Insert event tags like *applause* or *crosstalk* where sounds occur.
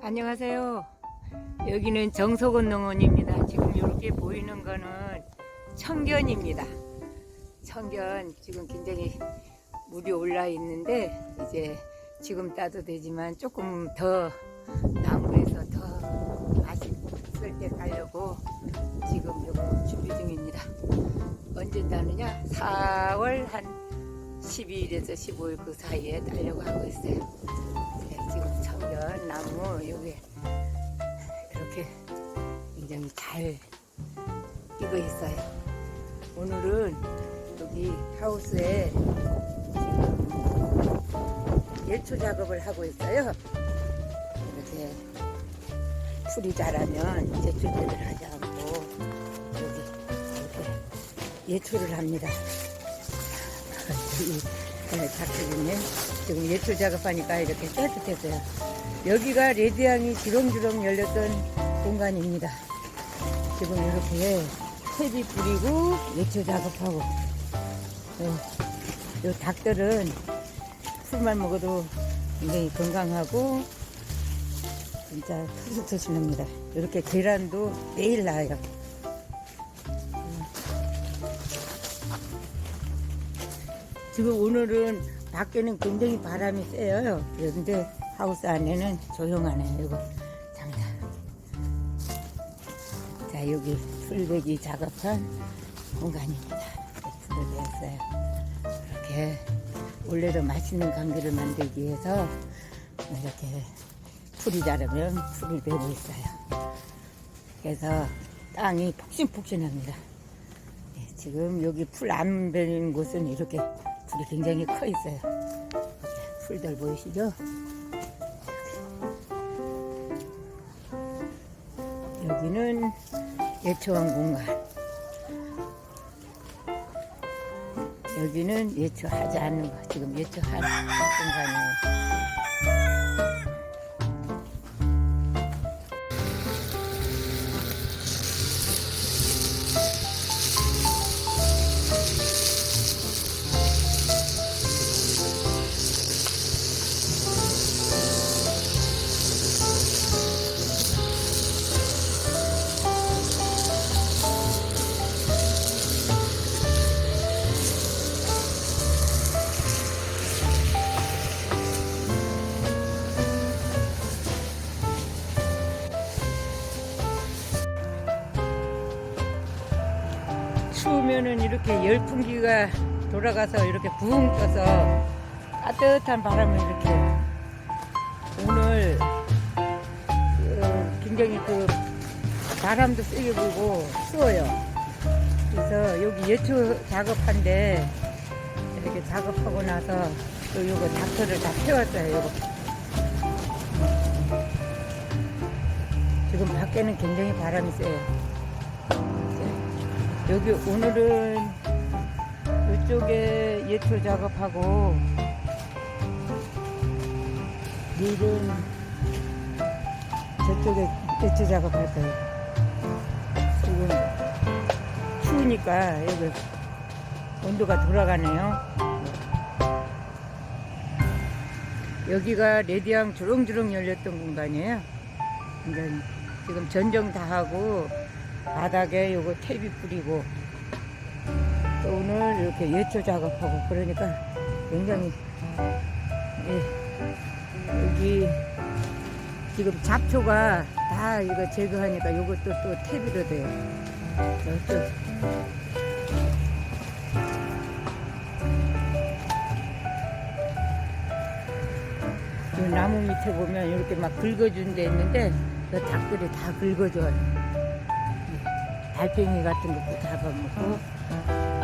안녕하세요. 여기는 정석원 농원입니다. 지금 이렇게 보이는 거는 청견입니다. 청견 지금 굉장히 물이 올라 있는데 이제 지금 따도 되지만 조금 더 나무에서 더 맛있을 때 따려고 지금 요거 준비 중입니다. 언제 따느냐? 4월 한 12일에서 15일 그 사이에 따려고 하고 있어요. 네, 지금 청견 나무 여기 이렇게 굉장히 잘 익어 있어요. 오늘은 여기 하우스에 지금 예초 작업을 하고 있어요. 이렇게 풀이 자라면 제초제를 하지 않고 여기 이렇게 예초를 합니다. *laughs* 이 작업이네. 지금 예초 작업하니까 이렇게 깨끗했어요. 여기가 레드향이 주렁주렁 열렸던 공간입니다. 지금 이렇게 퇴비 뿌리고 예초 작업하고 요, 요 닭들은 풀만 먹어도 굉장히 건강하고 진짜 푸석푸석합니다. 이렇게 계란도 매일 나요. 지금 오늘은 밖에는 굉장히 바람이 세요. 그런데 하우스 안에는 조용하네요. 이거 장난. 자 여기 풀베기 작업한 공간입니다. 풀을 냈어요. 이렇게 원래도 맛있는 감기를 만들기 위해서 이렇게 풀이 자라면 풀을 베고 있어요. 그래서 땅이 폭신폭신합니다. 네, 지금 여기 풀 안 베는 곳은 이렇게 풀이 굉장히 커 있어요. 풀들 보이시죠? 여기는 예초원 공간. 여기는 예초하지 않는 거. 지금 예초한 공간이에요. 추우면은 이렇게 열풍기가 돌아가서 이렇게 붕 떠서 따뜻한 바람을 이렇게 오늘 어, 굉장히 그 바람도 세게 불고 추워요. 그래서 여기 예초 작업한데 이렇게 작업하고 나서 또 요거 닥터를 다 태웠어요. 요거. 지금 밖에는 굉장히 바람이 세요. 여기 오늘은 이쪽에 예초 작업하고 내일은 저쪽에 예초 작업할 거예요. 지금 추우니까 여기 온도가 돌아가네요. 여기가 레디앙 주렁주렁 열렸던 공간이에요. 지금 전정 다 하고 바닥에 요거 탭이 뿌리고 또 오늘 이렇게 예초 작업하고 그러니까 굉장히 예, 여기 지금 잡초가 다 이거 제거하니까 요것도 또 탭이로 돼요. 저쪽 이 나무 밑에 보면 이렇게 막 긁어준 데 있는데 그 닭들이 다 긁어줘요. 달팽이 같은 것도 잡아먹고